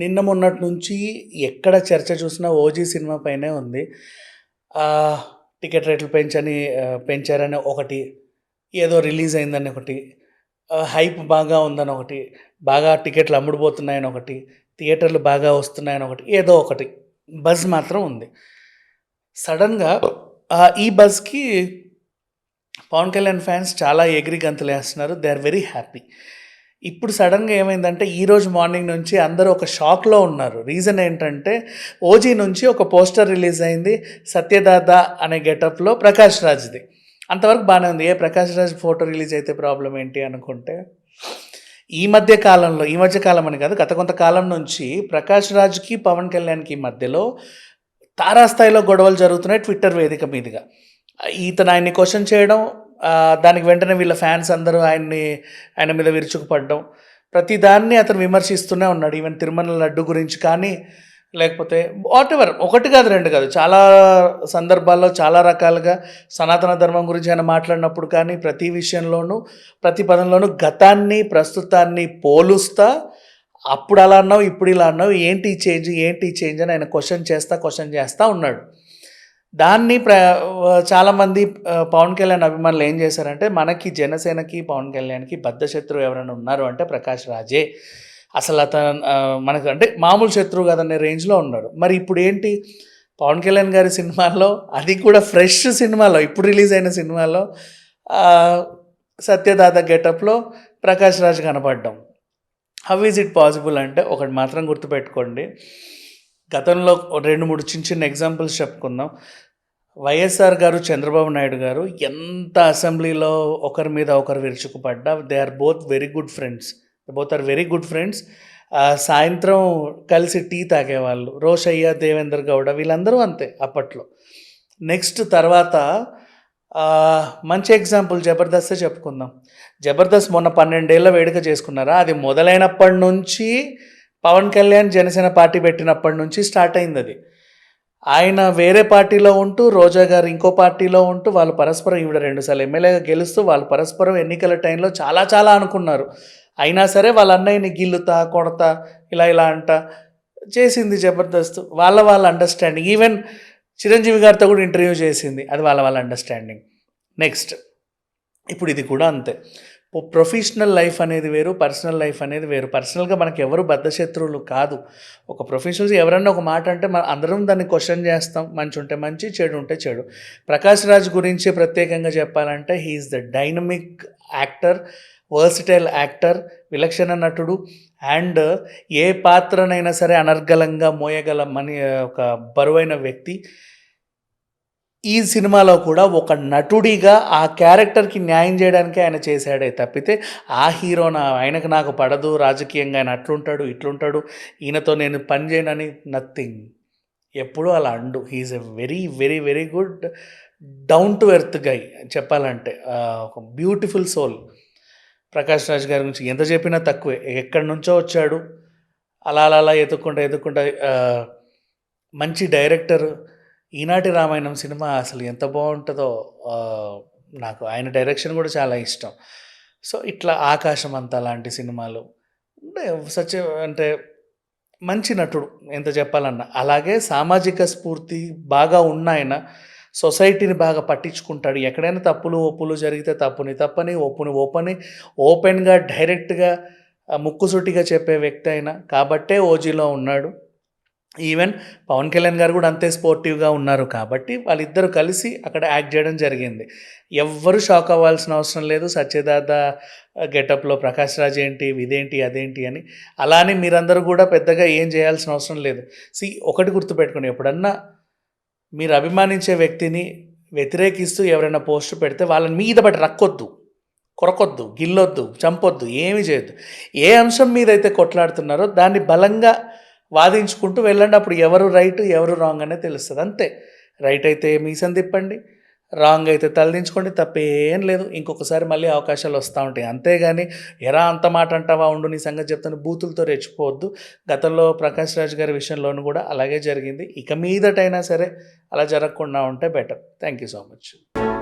నిన్న మొన్నటి నుంచి ఎక్కడ చర్చ చూసినా ఓజీ సినిమా పైనే ఉంది. టికెట్ రేట్లు పెంచని పెంచారని ఒకటి, ఏదో రిలీజ్ అయిందని ఒకటి, హైప్ బాగా ఉందని ఒకటి, బాగా టికెట్లు అమ్ముడుపోతున్నాయని ఒకటి, థియేటర్లు బాగా వస్తున్నాయని ఒకటి, ఏదో ఒకటి బజ్ మాత్రం ఉంది. సడన్గా ఈ బజ్‌కి పవన్ కళ్యాణ్ ఫ్యాన్స్ చాలా ఎగిరి గంతులేస్తున్నారు. They are very happy. ఇప్పుడు సడన్గా ఏమైందంటే ఈరోజు మార్నింగ్ నుంచి అందరూ ఒక షాక్‌లో ఉన్నారు. రీజన్ ఏంటంటే ఓజీ నుంచి ఒక పోస్టర్ రిలీజ్ అయింది. సత్యదాద అనే గెటప్‌లో ప్రకాష్ రాజ్‌ది. అంతవరకు బాగానే ఉంది. ఏ ప్రకాష్ రాజ్ ఫోటో రిలీజ్ అయితే ప్రాబ్లం ఏంటి అనుకుంటే, ఈ మధ్య కాలంలో ఈ మధ్య కాలం అని కాదు గత కొంతకాలం నుంచి ప్రకాష్ రాజ్‌కి, పవన్ కళ్యాణ్‌కి మధ్యలో తారాస్థాయిలో గొడవలు జరుగుతున్నాయి ట్విట్టర్ వేదిక మీదుగా. ఇతను ఆయన్ని క్వశ్చన్ చేయడం, దానికి వెంటనే వీళ్ళ ఫ్యాన్స్ అందరూ ఆయన్ని ఆయన మీద విరుచుకుపడడం. ప్రతి దాన్ని అతను విమర్శిస్తూనే ఉన్నాడు. ఈవెన్ తిరుమల లడ్డు గురించి కానీ, లేకపోతే వాటెవర్ ఒకటి కాదు, రెండు కాదు. చాలా సందర్భాల్లో చాలా రకాలుగా సనాతన ధర్మం గురించి ఆయన మాట్లాడినప్పుడు కానీ, ప్రతి విషయంలోనూ, ప్రతి పదంలోనూ గతాన్ని, ప్రస్తుతాన్ని పోలుస్తా అప్పుడు అలా అన్నావు, ఇప్పుడు ఇలా అన్నావు. ఏంటి చేంజ్? ఏంటి చేంజ్? అని ఆయన క్వశ్చన్ చేస్తా, క్వశ్చన్ చేస్తూ ఉన్నాడు. దాన్ని ప్ర చాలామంది పవన్ కళ్యాణ్ అభిమానులు ఏం చేశారంటే, మనకి జనసేనకి, పవన్ కళ్యాణ్‌కి బద్ద శత్రువు ఎవరైనా ఉన్నారు అంటే ప్రకాష్ రాజే. అసలు అతను మనకు అంటే మామూలు శత్రువు కదనే రేంజ్‌లో ఉన్నాడు. మరి ఇప్పుడు ఏంటి పవన్ కళ్యాణ్ గారి సినిమాలో అది కూడా ఫ్రెష్ సినిమాలో ఇప్పుడు రిలీజ్ అయిన సినిమాలో సత్యదాత గెటప్‌లో ప్రకాష్ రాజ్ కనపడడం. హౌ ఈజ్ ఇట్ పాసిబుల్ అంటే ఒకటి మాత్రం గుర్తుపెట్టుకోండి. గతంలో 2, 3 చిన్న చిన్న ఎగ్జాంపుల్స్ చెప్పుకుందాం. వైఎస్ఆర్ గారు, చంద్రబాబు నాయుడు గారు ఎంత అసెంబ్లీలో ఒకరి మీద ఒకరు విరుచుకుపడ్డా they are both very good friends. Both are very good friends. సాయంత్రం కలిసి టీ తాగేవాళ్ళు. రోషయ్య, దేవేంద్ర గౌడ వీళ్ళందరూ అంతే అప్పట్లో. నెక్స్ట్ తర్వాత మంచి ఎగ్జాంపుల్ 'జబర్దస్తే' చెప్పుకుందాం. 'జబర్దస్త్' మొన్న పన్నెండేళ్ళ వేడుక చేసుకున్నారా? అది మొదలైనప్పటి నుంచి పవన్ కళ్యాణ్ జనసేన పార్టీ పెట్టినప్పటి నుంచి స్టార్ట్ అయింది అది ఆయన వేరే పార్టీలో ఉంటూ, రోజా గారు ఇంకో పార్టీలో ఉంటూ వాళ్ళు పరస్పరం ఈవిడ 2 సార్లు ఎమ్మెల్యేగా గెలుస్తూ వాళ్ళు పరస్పరం ఎన్నికల టైంలో చాలా చాలా అనుకున్నారు. అయినా సరే వాళ్ళ అన్నయ్యని గిల్లుతా, కొడతా, ఇలా ఇలా అంటా చేసింది 'జబర్దస్త్'. వాళ్ళ వాళ్ళ అండర్‌స్టాండింగ్. ఈవెన్ చిరంజీవి గారితో కూడా ఇంటర్వ్యూ చేసింది. అది వాళ్ళ వాళ్ళ అండర్‌స్టాండింగ్. నెక్స్ట్ ఇప్పుడు ఇది కూడా అంతే. ప్రొఫెషనల్ లైఫ్ అనేది వేరు. పర్సనల్ లైఫ్ అనేది వేరు. పర్సనల్‌గా మనకు ఎవరు బద్ధశత్రువులు కాదు. ఒక ప్రొఫెషనల్స్ ఎవరన్నా ఒక మాట అంటే మన అందరం దాన్ని క్వశ్చన్ చేస్తాం. మంచి ఉంటే మంచి, చెడు ఉంటే చెడు. ప్రకాష్ రాజ్ గురించి ప్రత్యేకంగా చెప్పాలంటే he's the dynamic actor, versatile actor, విలక్షణ నటుడు అండ్ ఏ పాత్రనైనా సరే అనర్గళంగా మోయగల మని ఒక బరువైన వ్యక్తి. ఈ సినిమాలో కూడా ఒక నటుడిగా ఆ క్యారెక్టర్‌కి న్యాయం చేయడానికే ఆయన చేశాడే తప్పితే, ఆ హీరో నా ఆయనకు నాకు పడదు, రాజకీయంగా ఆయన అట్లుంటాడు, ఇట్లుంటాడు, ఈయనతో నేను పని చేయనని నథింగ్. ఎప్పుడూ అలా and he's a very, very, very good down to earth guy చెప్పాలంటే. ఒక బ్యూటిఫుల్ సోల్. ప్రకాష్ రాజ్ గారి గురించి ఎంత చెప్పినా తక్కువే. ఎక్కడి నుంచో వచ్చాడు. అలా అలా అలా ఎదుక్కుంటా ఎదుక్కుంటా మంచి డైరెక్టర్. 'ఈనాటి రామాయణం' సినిమా అసలు ఎంత బాగుంటుందో నాకు ఆయన డైరెక్షన్ కూడా చాలా ఇష్టం. సో, ఇట్లా ఆకాశం అంత లాంటి సినిమాలు అంటే సచ్ అంటే మంచి నటుడు ఎంత చెప్పాలన్నా. అలాగే సామాజిక స్ఫూర్తి బాగా ఉన్నాయన. సొసైటీని బాగా పట్టించుకుంటాడు. ఎక్కడైనా తప్పులు, ఒప్పులు జరిగితే తప్పుని తప్పని, ఒప్పుని ఒప్పని ఓపెన్‌గా, డైరెక్ట్‌గా ఆహ్, ముక్కుసూటిగా చెప్పే వ్యక్తి అయినా కాబట్టే ఓజీలో ఉన్నాడు. ఈవెన్ పవన్ కళ్యాణ్ గారు కూడా అంతే స్పోర్టివ్‌గా ఉన్నారు కాబట్టి వాళ్ళిద్దరూ కలిసి అక్కడ యాక్ట్ చేయడం జరిగింది. ఎవ్వరు షాక్ అవ్వాల్సిన అవసరం లేదు. సత్యదాత గెటప్‌లో ప్రకాష్ రాజ్ ఏంటి, ఇదేంటి, అదేంటి అని. అలానే మీరందరూ కూడా పెద్దగా ఏం చేయాల్సిన అవసరం లేదు. సి ఒకటి గుర్తుపెట్టుకోండి ఎప్పుడన్నా మీరు అభిమానించే వ్యక్తిని వ్యతిరేకిస్తూ ఎవరైనా పోస్ట్ పెడితే వాళ్ళని మీద బట్టి రక్కొద్దు. కొరకొద్దు, గిల్లొద్దు, చంపొద్దు, ఏమి చేయొద్దు. ఏ అంశం మీదైతే కొట్లాడుతున్నారో దాన్ని బలంగా వాదించుకుంటూ వెళ్ళండి. అప్పుడు ఎవరు రైట్, ఎవరు రాంగ్ అనేది తెలుస్తుంది అంతే. రైట్ అయితే మీసం తిప్పండి. రాంగ్ అయితే తలదించుకోండి. తప్పేం లేదు. ఇంకొకసారి మళ్ళీ అవకాశాలు వస్తూ ఉంటాయి. అంతేగాని ఎరా అంత మాట అంటావా ఉండు నీ సంగతి చెప్తాను బూతులతో రెచ్చిపోవద్దు. గతంలో ప్రకాష్ రాజ్ గారి విషయంలోనూ కూడా అలాగే జరిగింది. ఇక మీదటైనా సరే అలా జరగకుండా ఉంటే better. Thank you so much.